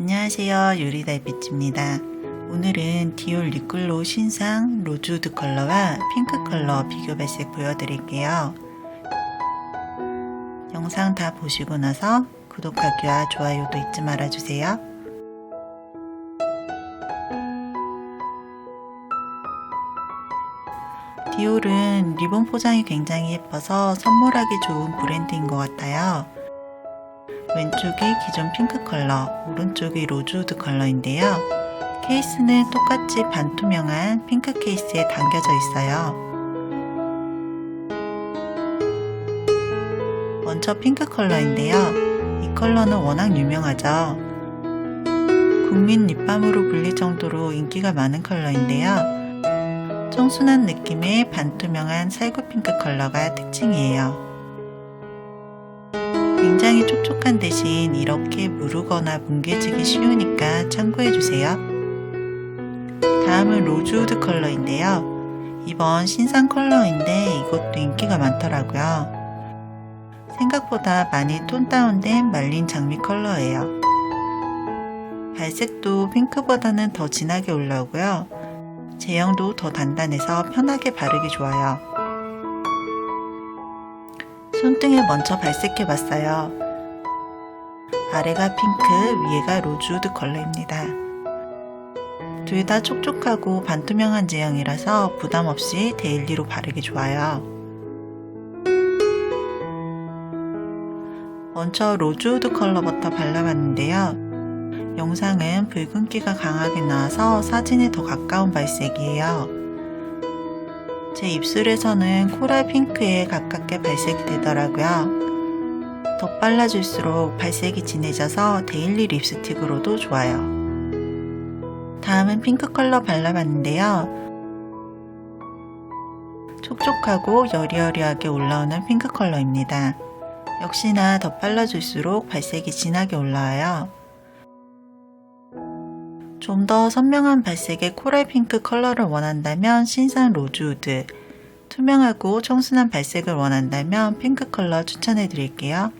안녕하세요. 유리달빛입니다. 오늘은 디올 리클로 신상 로즈우드 컬러와 핑크 컬러 비교 발색 보여드릴게요. 영상 다 보시고 나서 구독하기와 좋아요도 잊지 말아주세요. 디올은 리본 포장이 굉장히 예뻐서 선물하기 좋은 브랜드인 것 같아요 왼쪽이 기존 핑크 컬러, 오른쪽이 로즈우드 컬러인데요. 케이스는 똑같이 반투명한 핑크 케이스에 담겨져 있어요. 먼저 핑크 컬러인데요. 이 컬러는 워낙 유명하죠. 국민 립밤으로 불릴 정도로 인기가 많은 컬러인데요. 청순한 느낌의 반투명한 살구 핑크 컬러가 특징이에요. 촉촉한 대신 이렇게 무르거나 뭉개지기 쉬우니까 참고해주세요. 다음은 로즈우드 컬러인데요. 이번 신상 컬러인데 이것도 인기가 많더라고요. 생각보다 많이 톤 다운된 말린 장미 컬러예요. 발색도 핑크보다는 더 진하게 올라오고요. 제형도 더 단단해서 편하게 바르기 좋아요. 손등에 먼저 발색해 봤어요. 아래가 핑크, 위에가 로즈우드 컬러입니다. 둘 다 촉촉하고 반투명한 제형이라서 부담 없이 데일리로 바르기 좋아요. 먼저 로즈우드 컬러부터 발라봤는데요. 영상은 붉은기가 강하게 나와서 사진에 더 가까운 발색이에요. 제 입술에서는 코랄 핑크에 가깝게 발색이 되더라고요. 더 빨라질수록 발색이 진해져서 데일리 립스틱으로도 좋아요. 다음은 핑크 컬러 발라봤는데요. 촉촉하고 여리여리하게 올라오는 핑크 컬러입니다. 역시나 더 빨라질수록 발색이 진하게 올라와요. 좀 더 선명한 발색의 코랄 핑크 컬러를 원한다면 신상 로즈우드, 투명하고 청순한 발색을 원한다면 핑크 컬러 추천해 드릴게요.